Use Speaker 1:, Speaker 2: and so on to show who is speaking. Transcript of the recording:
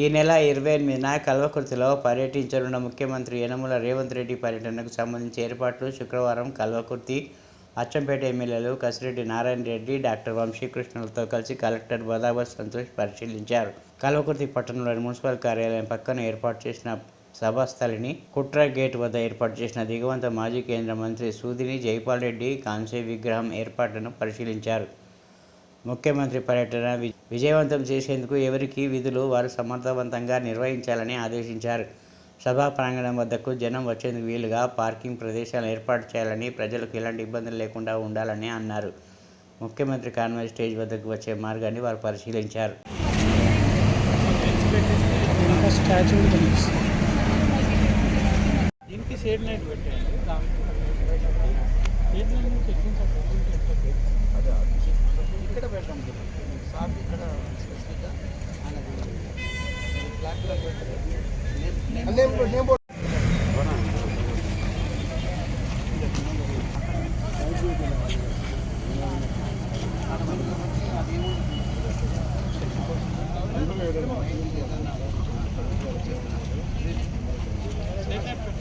Speaker 1: ఈ నెల ఇరవై ఎనిమిదిన కల్వకుర్తిలో పర్యటించనున్న ముఖ్యమంత్రి యనమల రేవంత్ రెడ్డి పర్యటనకు సంబంధించి ఏర్పాట్లు శుక్రవారం కల్వకుర్తి అచ్చంపేట ఎమ్మెల్యేలు కసిరెడ్డి నారాయణ రెడ్డి డాక్టర్ వంశీకృష్ణులతో కలిసి కలెక్టర్ బదాబస్ సంతోష్ పరిశీలించారు. కల్వకుర్తి పట్టణంలోని మున్సిపల్ కార్యాలయం పక్కన ఏర్పాటు చేసిన సభాస్థలిని కుట్ర గేట్ వద్ద ఏర్పాటు చేసిన దిగవంత మాజీ కేంద్ర మంత్రి సూదిని జైపాల్ రెడ్డి కాంసే విగ్రహం ఏర్పాట్లను పరిశీలించారు. ముఖ్యమంత్రి పర్యటన వి- విజయవంతం చేసేందుకు ఎవరికి విధులు వారు సమర్థవంతంగా నిర్వహించాలని ఆదేశించారు. సభా ప్రాంగణం వద్దకు జనం వచ్చేందుకు వీలుగా పార్కింగ్ ప్రదేశాలను ఏర్పాటు చేయాలని ప్రజలకు ఎలాంటి ఇబ్బందులు లేకుండా ఉండాలని అన్నారు. ముఖ్యమంత్రి కాన్వాయ్ స్టేజ్ వద్దకు వచ్చే మార్గాన్ని వారు పరిశీలించారు.
Speaker 2: దీనికి షేడ్ నైట్ పెట్టండి దానికి అదేమో కలర్ పెట్టారు